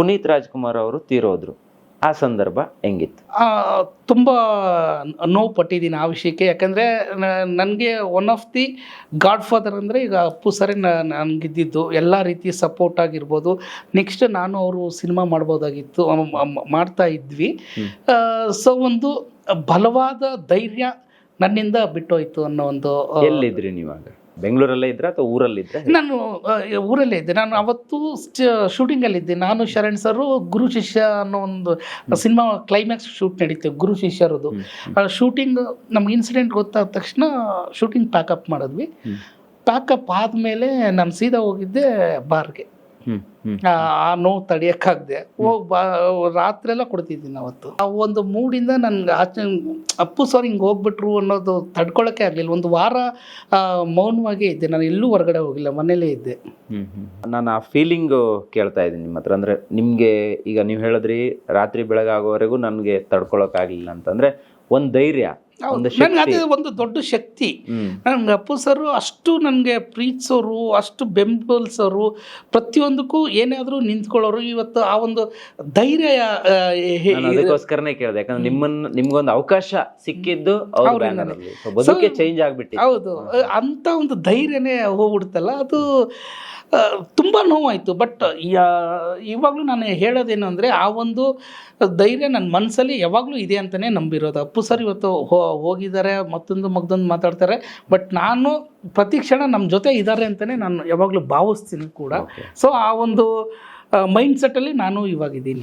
ಪುನೀತ್ ರಾಜ್ಕುಮಾರ್ ಅವರು ತೀರೋದ್ರು. ಆ ಸಂದರ್ಭ ಹೆಂಗಿತ್ತು? ತುಂಬ ನೋವು ಪಟ್ಟಿದ್ದೀನಿ ಆ ವಿಷಯಕ್ಕೆ. ಯಾಕಂದರೆ ನನಗೆ one of the godfather ಅಂದರೆ ಈಗ ಅಪ್ಪು ಸರಿ ನನಗಿದ್ದಿದ್ದು ಎಲ್ಲ ರೀತಿ ಸಪೋರ್ಟ್ ಆಗಿರ್ಬೋದು. ನೆಕ್ಸ್ಟ್ ನಾನು ಅವರು ಸಿನಿಮಾ ಮಾಡ್ಬೋದಾಗಿತ್ತು. ಮಾಡ್ತಾ ಇದ್ವಿ. ಸೊ ಒಂದು ಬಲವಾದ ಧೈರ್ಯ ನನ್ನಿಂದ ಬಿಟ್ಟೋಯ್ತು ಅನ್ನೋ ಒಂದು ಎಲ್ಲಿದ್ರಿ ನೀವಾಗ ಬೆಂಗಳೂರಲ್ಲೇ ಇದ್ರೆ ಅಥವಾ ಊರಲ್ಲಿದ್ದೆ ನಾನು ಆ, ಊರಲ್ಲೇ ಇದ್ದೆ. ನಾನು ಅವತ್ತು ಶೂಟಿಂಗಲ್ಲಿದ್ದೆ. ನಾನು ಶರಣ್ ಸರು ಗುರು ಶಿಷ್ಯ ಅನ್ನೋ ಒಂದು ಸಿನಿಮಾ ಕ್ಲೈಮ್ಯಾಕ್ಸ್ ಶೂಟ್ ನಡೀತೆ ಗುರು ಶಿಷ್ಯರದು. ಶೂಟಿಂಗ್ ನಮ್ಗೆ ಇನ್ಸಿಡೆಂಟ್ ಗೊತ್ತಾದ ತಕ್ಷಣ ಶೂಟಿಂಗ್ ಪ್ಯಾಕಪ್ ಮಾಡಿದ್ವಿ. ಪ್ಯಾಕಪ್ ಆದಮೇಲೆ ನಾನು ಸೀದಾ ಹೋಗಿದ್ದೆ ಬಾರ್ಗೆ ಆ ಆ ನೋವು ತಡಿಯೋಕ್ಕಾಗದೆ. ಹೋಗಿ ಬಾ ರಾತ್ರೆಲ್ಲ ಕೊಡ್ತಿದ್ದೀನಿ ಅವತ್ತು. ಆ ಒಂದು ಮೂಡಿಂದ ನನ್ಗೆ ಆಚೆ ಅಪ್ಪು ಸರ್ ಹಿಂಗೆ ಹೋಗ್ಬಿಟ್ರು ಅನ್ನೋದು ತಡ್ಕೊಳ್ಳೋಕೆ ಆಗಲಿಲ್ಲ. ಒಂದು ವಾರ ಮೌನವಾಗಿ ಮೌನವಾಗೇ ಇದ್ದೆ. ನಾನು ಎಲ್ಲೂ ಹೊರಗಡೆ ಹೋಗಿಲ್ಲ. ಮನೇಲೇ ಇದ್ದೆ. ನಾನು ಆ ಫೀಲಿಂಗ್ ಕೇಳ್ತಾ ಇದ್ದೀನಿ ನಿಮ್ಮ ಹತ್ರ. ಅಂದ್ರೆ ನಿಮಗೆ ಈಗ ನೀವು ಹೇಳಿದ್ರಿ ರಾತ್ರಿ ಬೆಳಗಾಗೋವರೆಗೂ ನನಗೆ ತಡ್ಕೊಳಕ್ ಅಂತಂದರೆ ಅಂತಂದ್ರೆ ಒಂದ್ ಧೈರ್ಯ ಒಂದು ನನಗೆ ಅದು ಒಂದು ದೊಡ್ಡ ಶಕ್ತಿ. ನನಗೆ ಅಪ್ಪು ಸರ್ ಅಷ್ಟು ನನಗೆ ಪ್ರೀತಿಸೋರು ಅಷ್ಟು ಬೆಂಬಲಿಸೋರು ಪ್ರತಿಯೊಂದಕ್ಕೂ ಏನಾದರೂ ನಿಂತ್ಕೊಳ್ಳೋರು. ಇವತ್ತು ಆ ಒಂದು ಧೈರ್ಯ ಅದಕ್ಕೋಸ್ಕರನೇ ಕೇಳಿದೆ. ಯಾಕಂದ್ರೆ ನಿಮ್ಮನ್ನ ನಿಮ್ಗೊಂದು ಅವಕಾಶ ಸಿಕ್ಕಿದ್ದು ಬದುಕೆ ಚೇಂಜ್ ಆಗ್ಬಿಟ್ಟು ಹೌದು. ಅಂತ ಒಂದು ಧೈರ್ಯನೇ ಹೋಗ್ಬಿಡುತ್ತಲ್ಲ ಅದು ತುಂಬ ನೋವಾಯಿತು. ಬಟ್ ಇವಾಗಲೂ ನಾನು ಹೇಳೋದೇನು ಅಂದರೆ ಆ ಒಂದು ಧೈರ್ಯ ನನ್ನ ಮನಸ್ಸಲ್ಲಿ ಯಾವಾಗಲೂ ಇದೆ ಅಂತಲೇ ನಂಬಿರೋದು. ಅಪ್ಪು ಸರ್ ಇವತ್ತು ಹೋ- ಹೋಗಿದ್ದಾರೆ ಮತ್ತೊಂದು ಮಗ್ದೊಂದು ಮಾತಾಡ್ತಾರೆ. ಬಟ್ ನಾನು ಪ್ರತಿ ಕ್ಷಣ ನಮ್ಮ ಜೊತೆ ಇದ್ದಾರೆ ಅಂತಲೇ ನಾನು ಯಾವಾಗಲೂ ಭಾವಿಸ್ತೀನಿ ಕೂಡ. ಸೊ ಆ ಒಂದು ಮೈಂಡ್ಸೆಟ್ಟಲ್ಲಿ ನಾನು ಇವಾಗಿದ್ದೀನಿ.